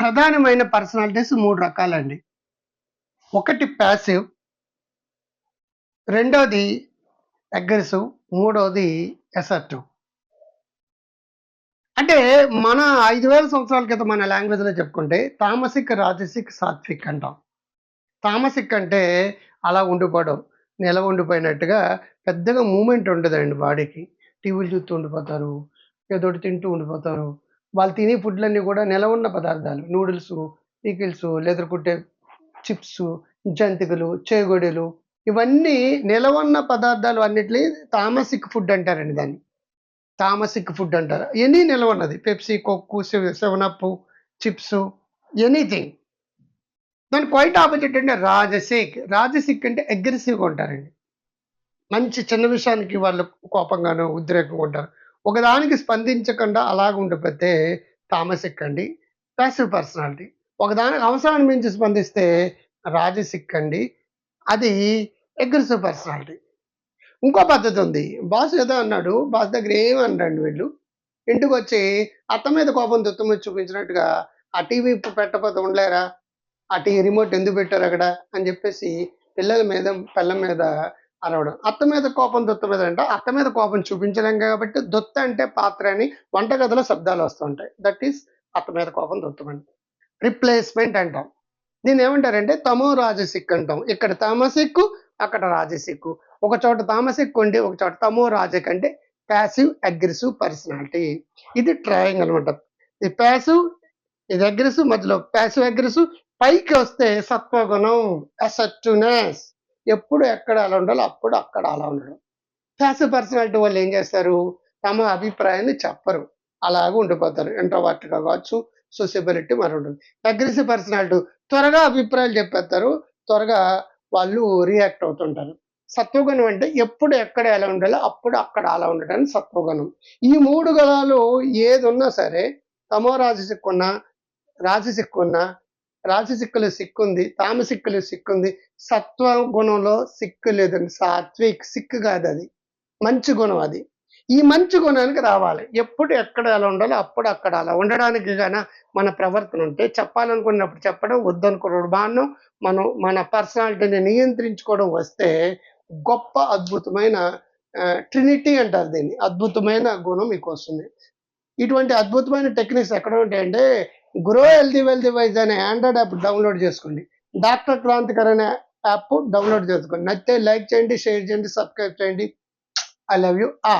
ప్రధానమైన పర్సనాలిటీస్ మూడు రకాలండి. ఒకటి ప్యాసివ్ రెండోది అగ్రెసివ్ మూడోది ఎసర్టివ్ అంటే మన ఐదు వేల సంవత్సరాల క్రితం మన లాంగ్వేజ్లో చెప్పుకుంటే తామసిక్ రాజసిక్ సాత్విక్ అంటాం. తామసిక్ అంటే అలా ఉండిపోవడం నెల ఉండిపోయినట్టుగా పెద్దగా మూమెంట్ ఉండదండి బాడీకి. టీవీలు చూస్తూ ఉండిపోతారు ఏదోటి తింటూ ఉండిపోతారు వాళ్ళు తినే ఫుడ్లన్నీ కూడా నెల ఉన్న పదార్థాలు. నూడిల్స్ పికిల్స్ లెదర్ కుట్టే చిప్స్ జంతికలు చేగొడెలు ఇవన్నీ నిలవన్న పదార్థాలు అన్నిటిని తామసిక్ ఫుడ్ అంటారండి దాన్ని. తామసిక్ ఫుడ్ అంటారు. Any నిలవన్నది Pepsi coke seven up chips anything. దాని క్వైట్ ఆపోజిట్ అంటే రాజసిక్ రాజసిక్ అంటే అగ్రెసివ్గా ఉంటారండి. మంచి చిన్న విషయానికి వాళ్ళు కోపంగానో ఉద్రేకంగా ఉంటారు. ఒకదానికి స్పందించకుండా అలాగ ఉండిపోతే తామసిక్ ఎక్కండి ప్యాసివ్ పర్సనాలిటీ ఒకదానికి అవసరాన్ని మించి స్పందిస్తే రాజసిక్ అండి అది అగ్రెసివ్ పర్సనాలిటీ ఇంకో పద్ధతి ఉంది. బాస్ ఏదో అన్నాడు బాస్ దగ్గర అన్నాడు వీళ్ళు? ఇంటికి వచ్చి అత్త మీద కోపం దుత్తమ చూపించినట్టుగా ఆ టీవీ పెట్టకపోతే ఉండలేరా? ఆ టీవీ రిమోట్ ఎందుకు పెట్టారు అక్కడ? అని చెప్పేసి పిల్లల మీద పిల్లల మీద అరవడం అత్త మీద కోపం దొత్త మీద అంటే. అత్త మీద కోపం చూపించలేం కాబట్టి దొత్త అంటే పాత్ర అని వంటగదిలో శబ్దాలు వస్తుంటాయి దట్ ఈస్ అత్త మీద కోపం దొత్తమని రిప్లేస్మెంట్ అంటాం. దీన్ని ఏమంటారంటే తమో రాజసిక్ అంటాం. ఇక్కడ తామసిక్కు అక్కడ రాజసిక్కు ఒక చోట తామసిక్ ఉండి ఒక చోట తమో రాజక్ అంటే ప్యాసివ్ అగ్రెసివ్ పర్సనాలిటీ ఇది ట్రయాంగ్ అనమాట. ఇది ప్యాసివ్ ఇది అగ్రెసివ్ మధ్యలో ప్యాసివ్ అగ్రెసివ్ పైకి వస్తే సత్వగుణం అసెప్టివ్నెస్ ఎప్పుడు ఎక్కడ అలా ఉండాలో అప్పుడు అక్కడ అలా ఉండడం. ప్యాసివ్ పర్సనాలిటీ వాళ్ళు ఏం చేస్తారు? తమ అభిప్రాయాన్ని చెప్పరు. అలాగే ఉండిపోతారు. ఇంట్రోవర్ట్గా కావచ్చు సోసిబిలిటీ మరి ఉంటుంది అగ్రెసివ్ పర్సనాలిటీ త్వరగా అభిప్రాయాలు చెప్పేస్తారు. త్వరగా వాళ్ళు రియాక్ట్ అవుతుంటారు. సత్వగుణం అంటే ఎప్పుడు ఎక్కడ ఎలా ఉండాలో అప్పుడు అక్కడ అలా ఉండడానికి సత్వగుణం. ఈ మూడు గుణాలు ఏది ఉన్నా సరే తమో రాజసిక్కున్నా రాజసిక్కున్నా రాజసిక్కులు సిక్కుంది తామసిక్కులు సిక్కుంది. సత్వ గుణంలో సిక్కు లేదండి. సాత్విక్ సిక్కు కాదు అది. మంచి గుణం అది. ఈ మంచి గుణానికి రావాలి. ఎప్పుడు ఎక్కడ ఎలా ఉండాలో అప్పుడు అక్కడ అలా ఉండడానికి గాన మన ప్రవర్తన ఉంటే చెప్పాలనుకున్నప్పుడు చెప్పడం వద్దనుకున్నప్పుడు బాను మనం మన పర్సనాలిటీని నియంత్రించుకోవడం వస్తే గొప్ప అద్భుతమైన ట్రినిటీ అంటారు దీన్ని. అద్భుతమైన గుణం మీకు వస్తుంది ఇటువంటి అద్భుతమైన టెక్నిక్స్ ఎక్కడ ఉంటాయంటే గ్రో హెల్దీ వెల్దీ వైజ్ అనే ఆండ్రాయిడ్ యాప్ డౌన్లోడ్ చేసుకోండి. డాక్టర్ క్రాంతికర్ అనే యాప్ డౌన్లోడ్ చేసుకోండి. నచ్చితే లైక్ చేయండి షేర్ చేయండి సబ్స్క్రైబ్ చేయండి. ఐ లవ్ యూ ఆ